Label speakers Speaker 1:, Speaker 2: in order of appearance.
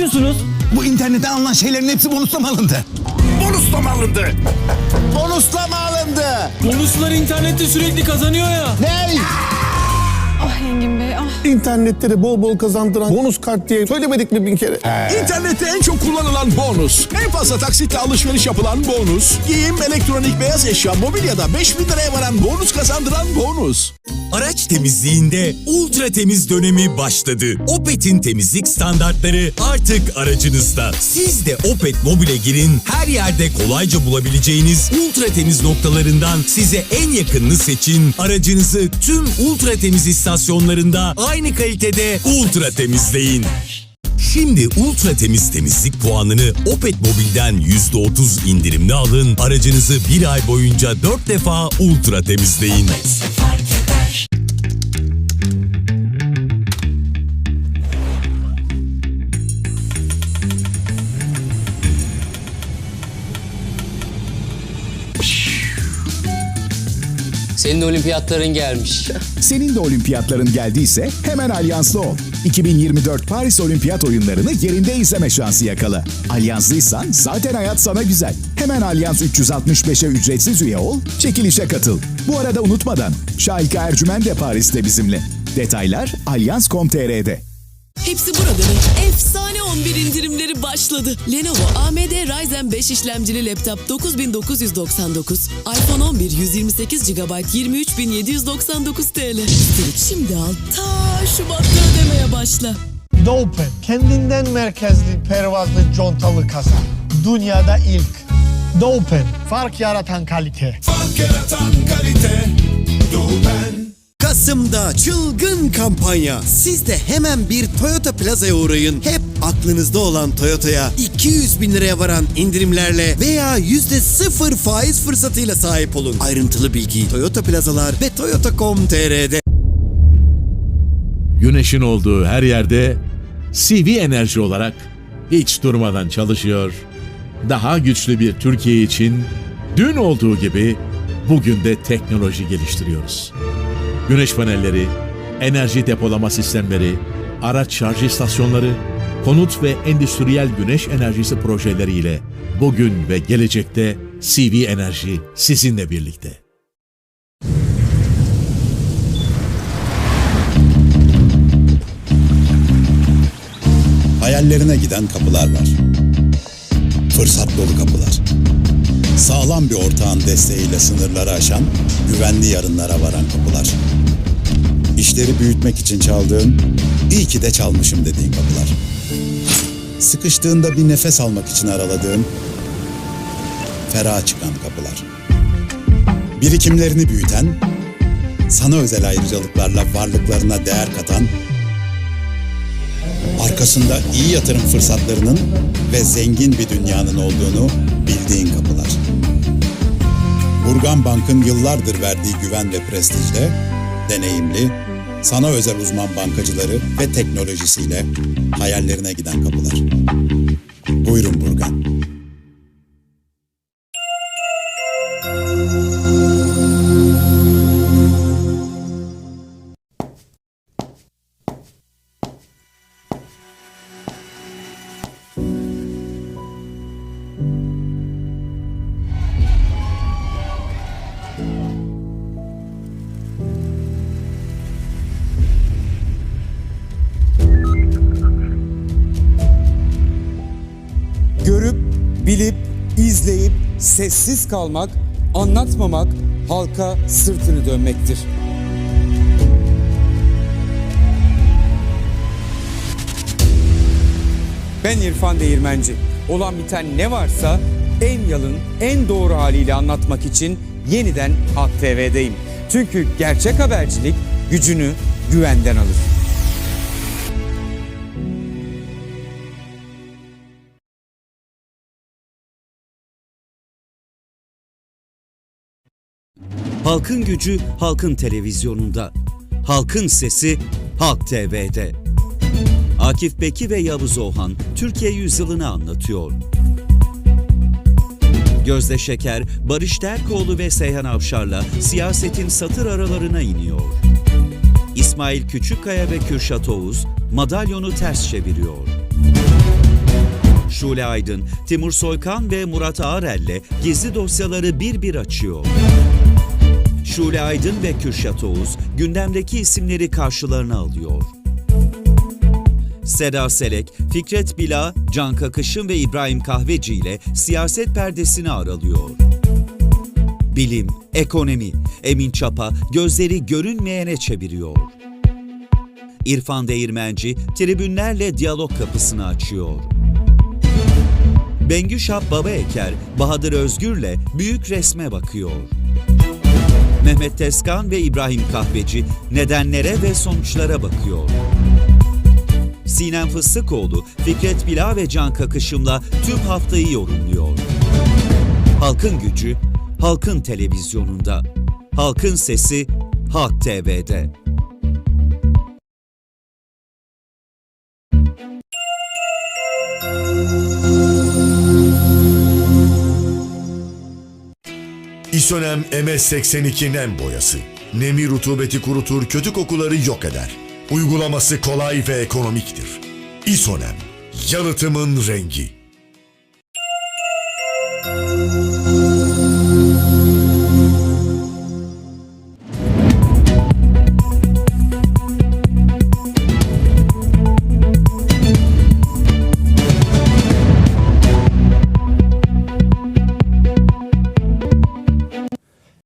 Speaker 1: yapıyorsunuz?
Speaker 2: Bu internette alınan şeylerin hepsi bonusla mı alındı?
Speaker 3: Bonusla mı alındı?
Speaker 2: Bonusla mı alındı?
Speaker 1: Bonusları internette sürekli kazanıyor ya.
Speaker 2: Ne?
Speaker 4: Ah Engin Bey ah.
Speaker 5: İnternette de bol bol kazandıran bonus kart diye söylemedik mi bin kere?
Speaker 3: İnternette en çok kullanılan bonus. En fazla taksitle alışveriş yapılan bonus. Giyim, elektronik, beyaz eşya, mobilyada 5000 liraya varan bonus kazandıran bonus.
Speaker 6: Araç temizliğinde ultra temiz dönemi başladı. Opet'in temizlik standartları artık aracınızda. Siz de Opet Mobil'e girin, her yerde kolayca bulabileceğiniz ultra temiz noktalarından size en yakınını seçin. Aracınızı tüm ultra temiz istasyonlarında aynı kalitede ultra temizleyin. Şimdi ultra temiz temizlik puanını Opet Mobil'den %30 indirimli alın. Aracınızı bir ay boyunca 4 defa ultra temizleyin.
Speaker 7: Senin olimpiyatların gelmiş.
Speaker 8: Senin de olimpiyatların geldiyse hemen Alyanslı ol. 2024 Paris Olimpiyat oyunlarını yerinde izleme şansı yakala. Alyanslıysan zaten hayat sana güzel. Hemen Alyans 365'e ücretsiz üye ol, çekilişe katıl. Bu arada unutmadan Şahika Ercümen de Paris'te bizimle. Detaylar alyans.com.tr'de.
Speaker 9: Hepsi buradanın efsane 11 indirimleri başladı. Lenovo AMD Ryzen 5 işlemcili laptop 9999. iPhone 11 128 GB 23799 TL. Üstelik şimdi al ta Şubat'ta ödemeye başla.
Speaker 5: Dolpen kendinden merkezli pervazlı contalı kasa. Dünyada ilk. Dolpen fark yaratan kalite.
Speaker 3: Fark yaratan kalite. Doğuben.
Speaker 10: Kasım'da çılgın kampanya. Siz de hemen bir Toyota Plaza'ya uğrayın. Hep aklınızda olan Toyota'ya 200 bin liraya varan indirimlerle veya yüzde sıfır faiz fırsatıyla sahip olun. Ayrıntılı bilgi Toyota Plazalar ve Toyota.com.tr'de.
Speaker 11: Güneşin olduğu her yerde CV Enerji olarak hiç durmadan çalışıyor. Daha güçlü bir Türkiye için dün olduğu gibi bugün de teknoloji geliştiriyoruz. Güneş panelleri, enerji depolama sistemleri, araç şarj istasyonları, konut ve endüstriyel güneş enerjisi projeleriyle bugün ve gelecekte CV Enerji sizinle birlikte.
Speaker 2: Hayallerine giden kapılar var. Fırsat dolu kapılar. Sağlam bir ortağın desteğiyle sınırları aşan, güvenli yarınlara varan kapılar. İşleri büyütmek için çaldığın, iyi ki de çalmışım dediğin kapılar. Sıkıştığında bir nefes almak için araladığın, ferah çıkan kapılar. Birikimlerini büyüten, sana özel ayrıcalıklarla varlıklarına değer katan, arkasında iyi yatırım fırsatlarının ve zengin bir dünyanın olduğunu bildiğin kapılar. Burgan Bank'ın yıllardır verdiği güven ve prestijle deneyimli, sana özel uzman bankacıları ve teknolojisiyle hayallerine giden kapılar. Buyurun Burgan.
Speaker 10: Bilip, izleyip, sessiz kalmak, anlatmamak halka sırtını dönmektir. Ben İrfan Değirmenci. Olan biten ne varsa en yalın, en doğru haliyle anlatmak için yeniden Halk TV'deyim. Çünkü gerçek habercilik gücünü güvenden alır.
Speaker 6: Halkın gücü halkın televizyonunda. Halkın sesi Halk TV'de. Akif Beki ve Yavuz Oğan Türkiye yüzyılını anlatıyor. Gözde Şeker, Barış Terkoğlu ve Seyhan Avşar'la siyasetin satır aralarına iniyor. İsmail Küçükkaya ve Kürşat Oğuz madalyonu ters çeviriyor.
Speaker 12: Şule Aydın, Timur Soykan ve Murat Ağrel'le gizli dosyaları bir bir açıyor. Şule Aydın ve Kürşat Oğuz gündemdeki isimleri karşılarına alıyor. Seda Selek, Fikret Bila, Can Kakışın ve İbrahim Kahveci ile siyaset perdesini aralıyor. Bilim, ekonomi, Emin Çapa gözleri görünmeyene çeviriyor. İrfan Değirmenci tribünlerle diyalog kapısını açıyor. Bengü Şap Baba Eker, Bahadır Özgür'le büyük resme bakıyor. Mehmet Tezkan ve İbrahim Kahveci nedenlere ve sonuçlara bakıyor. Sinem Fıstıkoğlu, Fikret Bila ve Can Kakışım'la tüm haftayı yorumluyor. Halkın gücü, halkın televizyonunda. Halkın sesi, Halk TV'de.
Speaker 13: İsonem MS82 nem boyası. Nemi rutubeti kurutur, kötü kokuları yok eder. Uygulaması kolay ve ekonomiktir. İsonem, yalıtımın rengi.